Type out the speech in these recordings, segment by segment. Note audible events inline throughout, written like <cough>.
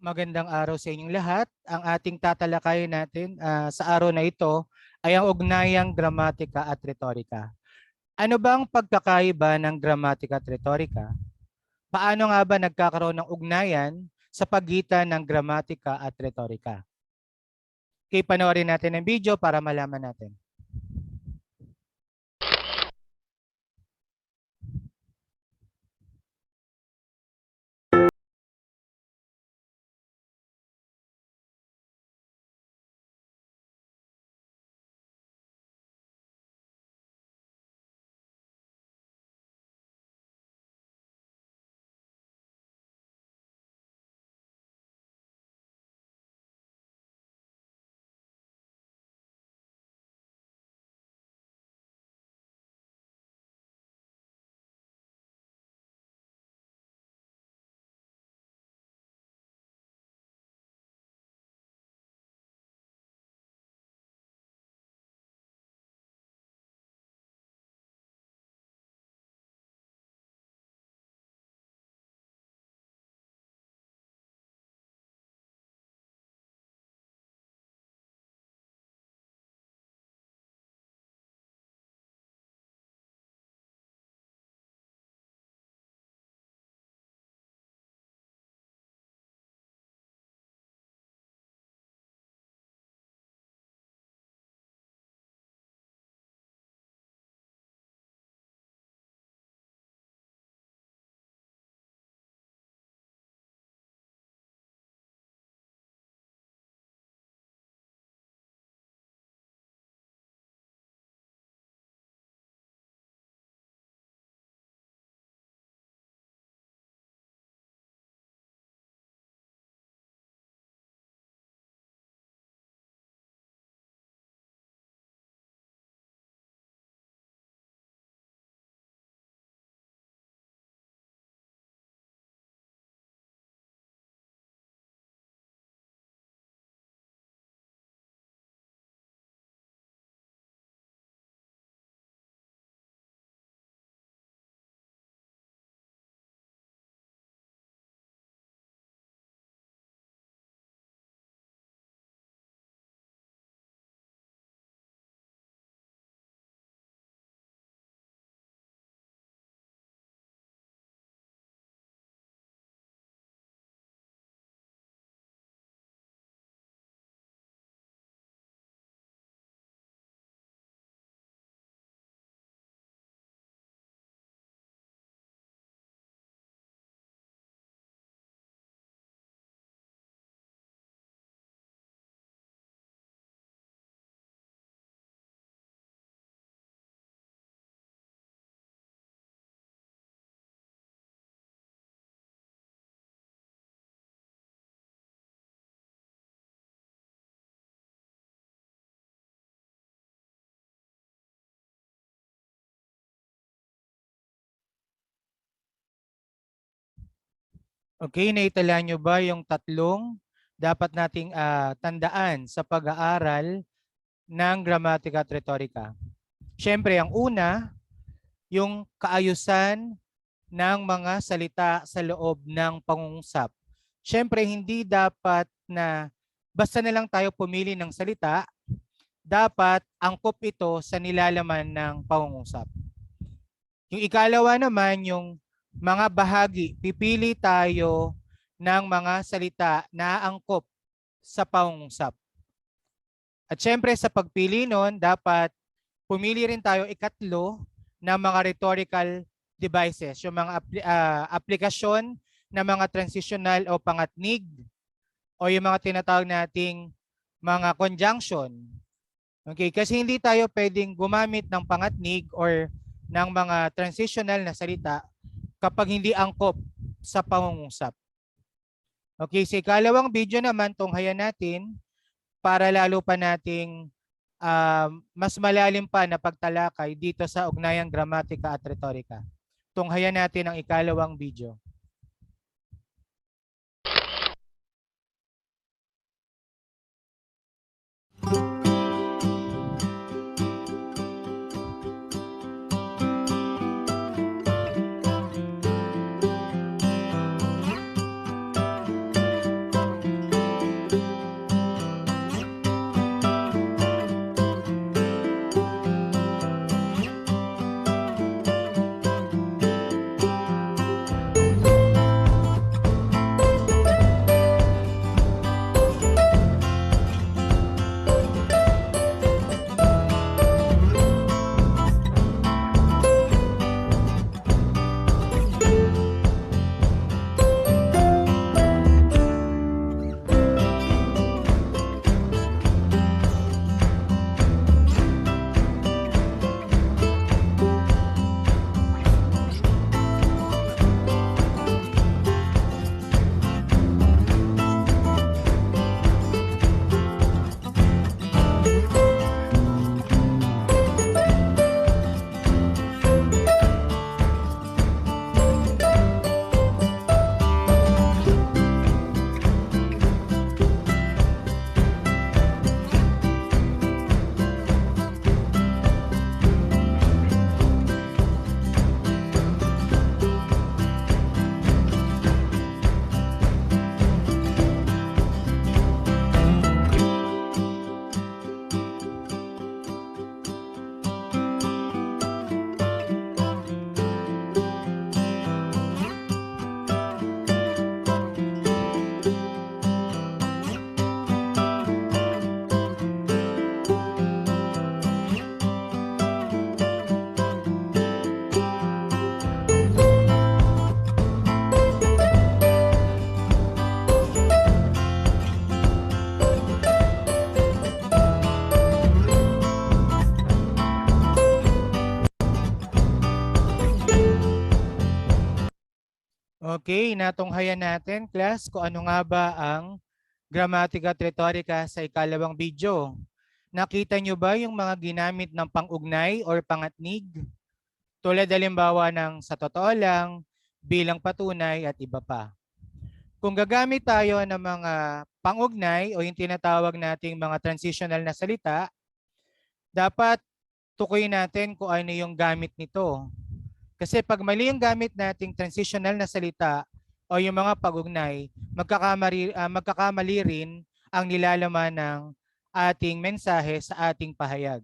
Magandang araw sa inyong lahat. Ang ating tatalakayin natin ah, sa araw na ito ay ang ugnayang gramatika at retorika. Ano ba ang pagkakaiba ng gramatika at retorika? Paano nga ba nagkakaroon ng ugnayan sa pagitan ng gramatika at retorika? Okay, panoorin natin ang video para malaman natin. Okay, naitala nyo ba yung tatlong dapat nating ah, tandaan sa pag-aaral ng gramatika at retorika? Siyempre, ang una, yung kaayusan ng mga salita sa loob ng pangungusap. Siyempre, hindi dapat na basta na lang tayo pumili ng salita, dapat angkop ito sa nilalaman ng pangungusap. Yung ikalawa naman, yung mga bahagi, pipili tayo ng mga salita na angkop sa pangungusap. At syempre sa pagpili nun, dapat pumili rin tayo ikatlo ng mga rhetorical devices, yung mga apli- ah, aplikasyon ng mga transitional o pangatnig o yung mga tinatawag nating mga conjunction. Okay, kasi hindi tayo pwedeng gumamit ng pangatnig or ng mga transitional na salita kapag hindi angkop sa pangungusap. Okay, sa ikalawang video naman, tunghayan natin para lalo pa nating um, mas malalim pa na pagtalakay dito sa ugnayang gramatika at retorika. Tunghayan natin ang ikalawang video. Okay, natunghayan natin class kung ano nga ba ang gramatika at retorika sa ikalawang video. Nakita nyo ba yung mga ginamit ng pangugnay or pangatnig? Tulad halimbawa ng sa totoo lang, bilang patunay at iba pa. Kung gagamit tayo ng mga pangugnay o yung tinatawag nating mga transitional na salita, dapat tukoy natin kung ano yung gamit nito. Kasi pag mali yung gamit nating transitional na salita o yung mga pagugnay, magkakamali, ah, magkakamali rin ang nilalaman ng ating mensahe sa ating pahayag.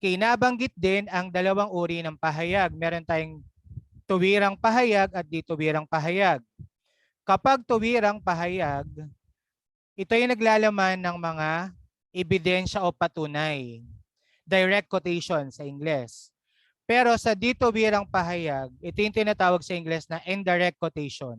Okay, nabanggit din ang dalawang uri ng pahayag. Meron tayong tuwirang pahayag at di tuwirang pahayag. Kapag tuwirang pahayag, ito yung naglalaman ng mga ebidensya o patunay. Direct quotation sa Ingles. Pero sa dito birang pahayag, ito yung tinatawag sa Ingles na indirect quotation.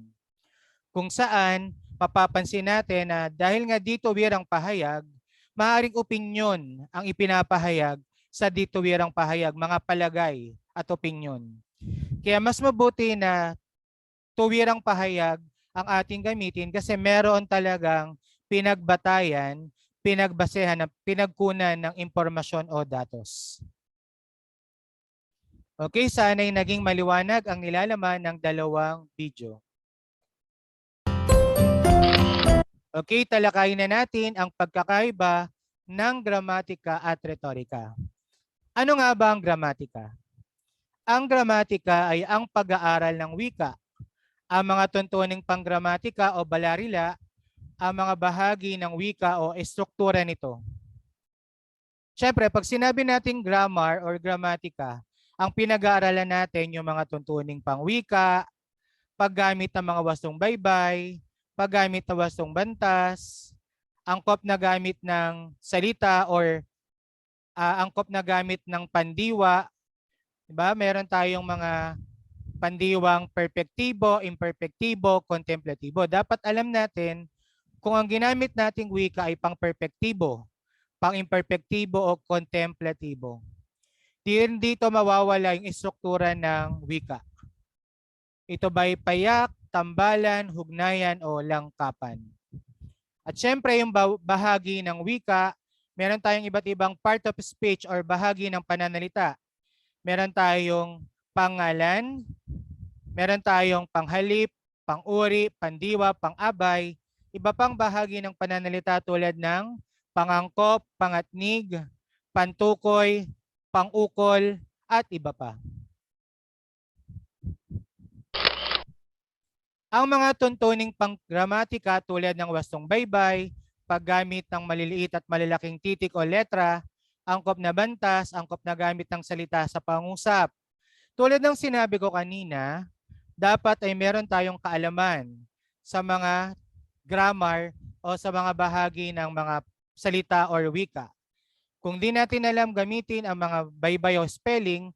Kung saan, mapapansin natin na dahil nga dito wirang pahayag, maaaring opinyon ang ipinapahayag sa dito wirang pahayag, mga palagay at opinyon. Kaya mas mabuti na tuwirang pahayag ang ating gamitin kasi meron talagang pinagbatayan, pinagbasehan, pinagkunan ng impormasyon o datos. Okay, sana'y naging maliwanag ang nilalaman ng dalawang video. Okay, talakayin na natin ang pagkakaiba ng gramatika at retorika. Ano nga ba ang gramatika? Ang gramatika ay ang pag-aaral ng wika. Ang mga tuntuning panggramatika o balarila, ang mga bahagi ng wika o estruktura nito. Siyempre, pag sinabi nating grammar or gramatika, ang pinag-aaralan natin yung mga tuntuning pangwika, paggamit ng mga wastong baybay, paggamit ng wastong bantas, angkop na gamit ng salita or uh, angkop na gamit ng pandiwa. Diba? Meron tayong mga pandiwang perpektibo, imperpektibo, kontemplatibo. Dapat alam natin kung ang ginamit nating wika ay pang-perpektibo, pang-imperpektibo o kontemplatibo. Din dito mawawala yung istruktura ng wika. Ito ba'y payak, tambalan, hugnayan o langkapan. At syempre yung bahagi ng wika, meron tayong iba't ibang part of speech or bahagi ng pananalita. Meron tayong pangalan, meron tayong panghalip, panguri, pandiwa, pangabay, iba pang bahagi ng pananalita tulad ng pangangkop, pangatnig, pantukoy, pangukol, at iba pa. Ang mga tuntuning panggramatika tulad ng wastong baybay, paggamit ng maliliit at malalaking titik o letra, angkop na bantas, angkop na gamit ng salita sa pangusap. Tulad ng sinabi ko kanina, dapat ay meron tayong kaalaman sa mga grammar o sa mga bahagi ng mga salita or wika. Kung di natin alam gamitin ang mga baybay o spelling,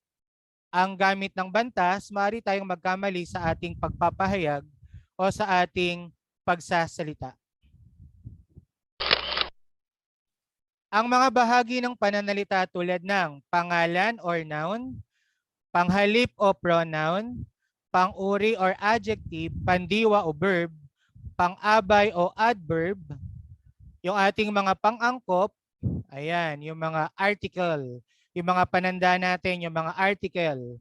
ang gamit ng bantas, maaari tayong magkamali sa ating pagpapahayag o sa ating pagsasalita. Ang mga bahagi ng pananalita tulad ng pangalan or noun, panghalip o pronoun, panguri or adjective, pandiwa o verb, pangabay o adverb, yung ating mga pangangkop, Ayan, yung mga article, yung mga pananda natin, yung mga article,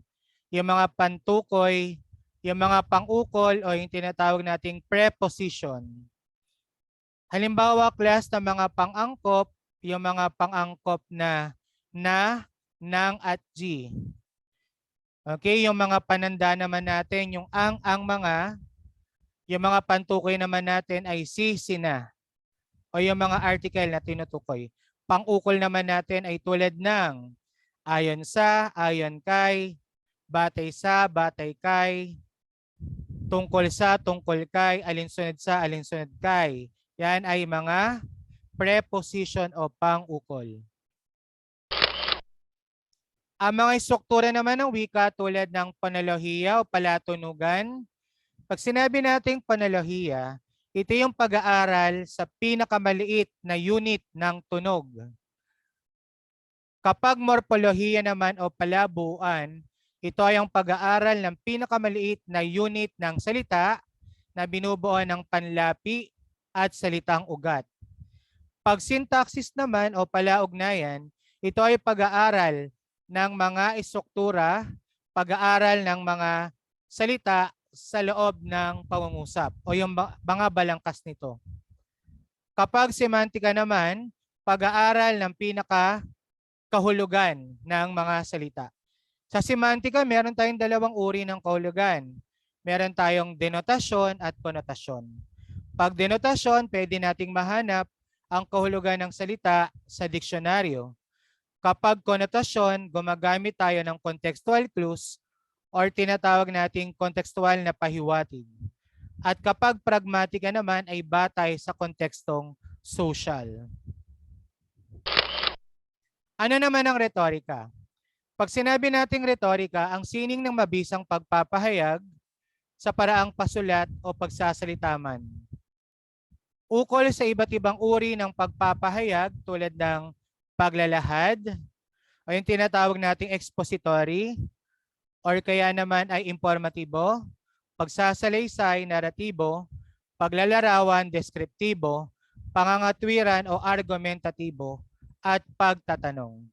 yung mga pantukoy, yung mga pangukol o yung tinatawag nating preposition. Halimbawa, class ng mga pangangkop, yung mga pangangkop na na, nang at g. Okay, yung mga pananda naman natin, yung ang, ang mga, yung mga pantukoy naman natin ay si, sina. O yung mga article na tinutukoy. Pang-ukol naman natin ay tulad ng ayon sa, ayon kay, batay sa, batay kay, tungkol sa, tungkol kay, alinsunod sa, alinsunod kay. Yan ay mga preposition o pang-ukol. Ang mga struktura naman ng wika tulad ng panalohiya o palatunugan. Pag sinabi nating panalohiya, ito yung pag-aaral sa pinakamaliit na unit ng tunog. Kapag morpolohiya naman o palabuan, Ito ay ang pag-aaral ng pinakamaliit na unit ng salita na binubuo ng panlapi at salitang ugat. Pag syntaxis naman o palaugnayan, ito ay pag-aaral ng mga istruktura, pag-aaral ng mga salita sa loob ng pangungusap o yung mga balangkas nito. Kapag semantika naman, pag-aaral ng pinaka kahulugan ng mga salita. Sa semantika, meron tayong dalawang uri ng kahulugan. Meron tayong denotasyon at konotasyon. Pag denotasyon, pwede nating mahanap ang kahulugan ng salita sa diksyonaryo. Kapag konotasyon, gumagamit tayo ng contextual clues or tinatawag nating contextual na pahiwatig. At kapag pragmatika naman ay batay sa kontekstong social. Ano naman ang retorika? Pag sinabi nating retorika, ang sining ng mabisang pagpapahayag sa paraang pasulat o pagsasalita man. Ukol sa iba't ibang uri ng pagpapahayag tulad ng paglalahad o yung tinatawag nating expository or kaya naman ay informatibo, pagsasalaysay, naratibo, paglalarawan, deskriptibo, pangangatwiran o argumentatibo, at pagtatanong.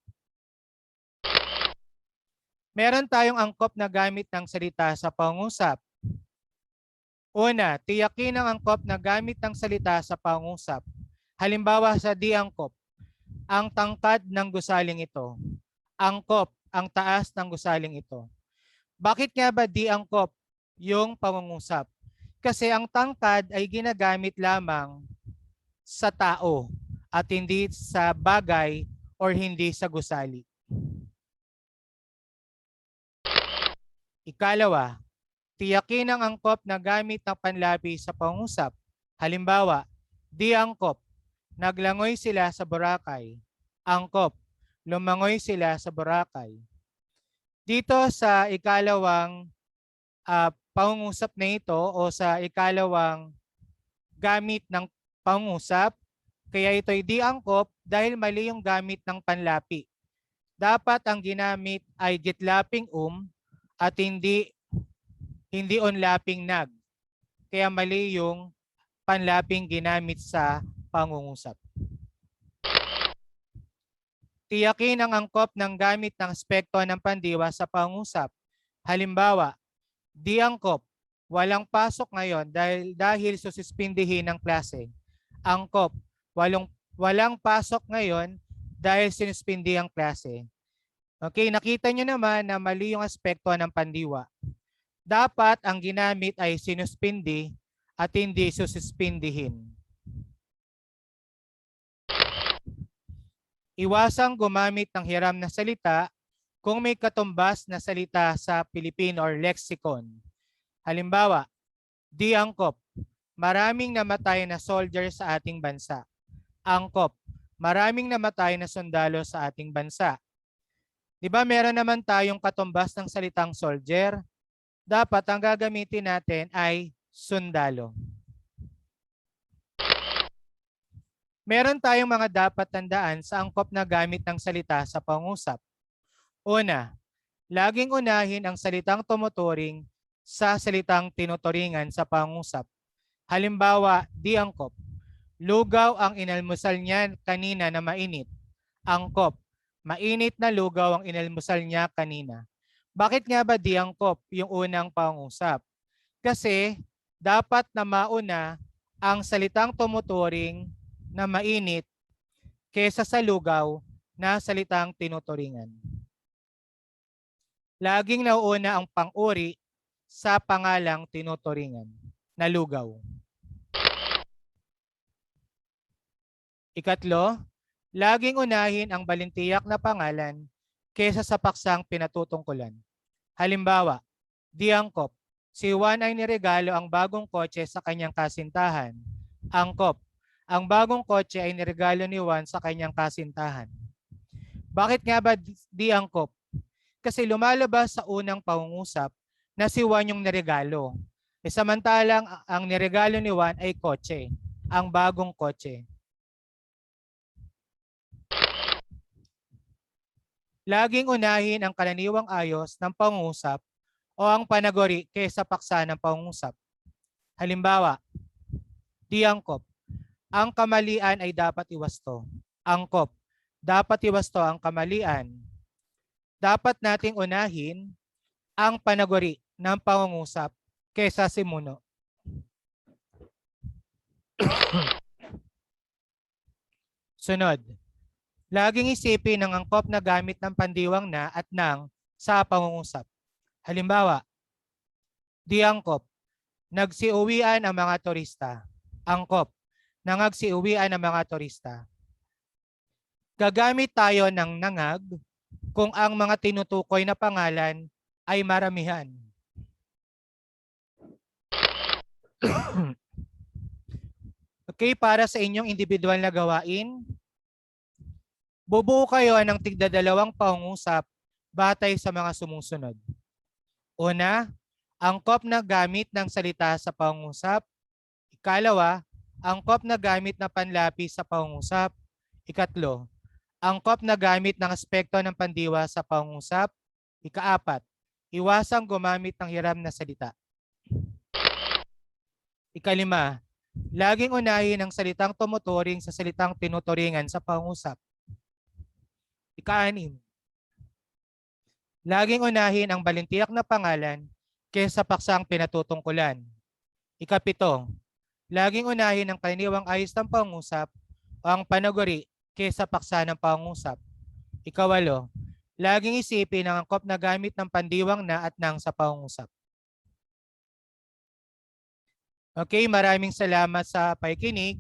Meron tayong angkop na gamit ng salita sa pangusap. Una, tiyakin ang angkop na gamit ng salita sa pangusap. Halimbawa sa di angkop, ang tangkad ng gusaling ito. Angkop, ang taas ng gusaling ito. Bakit nga ba di angkop yung pangungusap? Kasi ang tangkad ay ginagamit lamang sa tao at hindi sa bagay or hindi sa gusali. Ikalawa, tiyakin ang angkop na gamit ng panlapi sa pangusap. Halimbawa, di angkop, naglangoy sila sa Boracay. Angkop, lumangoy sila sa Boracay. Dito sa ikalawang ah, pangungusap na ito o sa ikalawang gamit ng pangusap, kaya ito ay di angkop dahil mali yung gamit ng panlapi. Dapat ang ginamit ay gitlaping um at hindi hindi onlaping nag. Kaya mali yung panlaping ginamit sa pangungusap. Tiyakin ang angkop ng gamit ng aspekto ng pandiwa sa pangusap. Halimbawa, di angkop, walang pasok ngayon dahil dahil sususpindihin ng klase. Angkop, walong, walang pasok ngayon dahil sinuspindi ang klase. Okay, nakita nyo naman na mali yung aspekto ng pandiwa. Dapat ang ginamit ay sinuspindi at hindi sususpindihin. Iwasang gumamit ng hiram na salita kung may katumbas na salita sa Filipino or lexicon. Halimbawa, di angkop, maraming namatay na soldier sa ating bansa. Angkop, maraming namatay na sundalo sa ating bansa. Di ba meron naman tayong katumbas ng salitang soldier? Dapat ang gagamitin natin ay sundalo. Meron tayong mga dapat tandaan sa angkop na gamit ng salita sa pangusap. Una, laging unahin ang salitang tumuturing sa salitang tinuturingan sa pangusap. Halimbawa, di angkop. Lugaw ang inalmusal niya kanina na mainit. Angkop. Mainit na lugaw ang inalmusal niya kanina. Bakit nga ba di angkop yung unang pangusap? Kasi dapat na mauna ang salitang tumuturing na mainit kesa sa lugaw na salitang tinuturingan. Laging nauuna ang pang-uri sa pangalang tinuturingan na lugaw. Ikatlo, laging unahin ang balintiyak na pangalan kesa sa paksang pinatutungkulan. Halimbawa, di angkop, si Juan ay niregalo ang bagong kotse sa kanyang kasintahan. Angkop, ang bagong kotse ay niregalo ni Juan sa kanyang kasintahan. Bakit nga ba di- di angkop? Kasi lumalabas sa unang pangungusap na si Juan yung niregalo. E samantalang ang niregalo ni Juan ay kotse, ang bagong kotse. laging unahin ang kalaniwang ayos ng pangungusap o ang panaguri kaysa paksa ng pangungusap. Halimbawa, diangkop, ang kamalian ay dapat iwasto. Angkop, dapat iwasto ang kamalian. Dapat nating unahin ang panaguri ng pangungusap kaysa simuno. <coughs> Sunod, laging isipin ng angkop na gamit ng pandiwang na at nang sa pangungusap. Halimbawa, di angkop, nagsiuwian ang mga turista. Angkop, nangagsiuwian ang mga turista. Gagamit tayo ng nangag kung ang mga tinutukoy na pangalan ay maramihan. <coughs> okay, para sa inyong individual na gawain, bubuo kayo ng tigdadalawang pangungusap batay sa mga sumusunod. Una, angkop na gamit ng salita sa pangungusap. Ikalawa, angkop na gamit na panlapi sa pangungusap. Ikatlo, angkop na gamit ng aspekto ng pandiwa sa pangungusap. Ikaapat, iwasang gumamit ng hiram na salita. Ikalima, laging unahin ang salitang tumuturing sa salitang tinuturingan sa pangusap. Ikaanim, laging unahin ang balintiyak na pangalan kaysa paksang pinatutungkulan. Ikapito, laging unahin ang kaliniwang ayos ng pangusap o ang panaguri kaysa paksa ng pangusap. Ikawalo, laging isipin ang angkop na gamit ng pandiwang na at nang sa pangusap. Okay, maraming salamat sa pakikinig.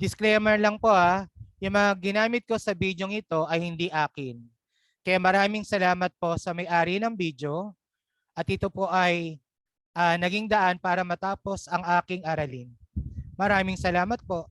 Disclaimer lang po ha, yung mga ginamit ko sa video ito ay hindi akin. Kaya maraming salamat po sa may-ari ng video at ito po ay ah, naging daan para matapos ang aking aralin. Maraming salamat po.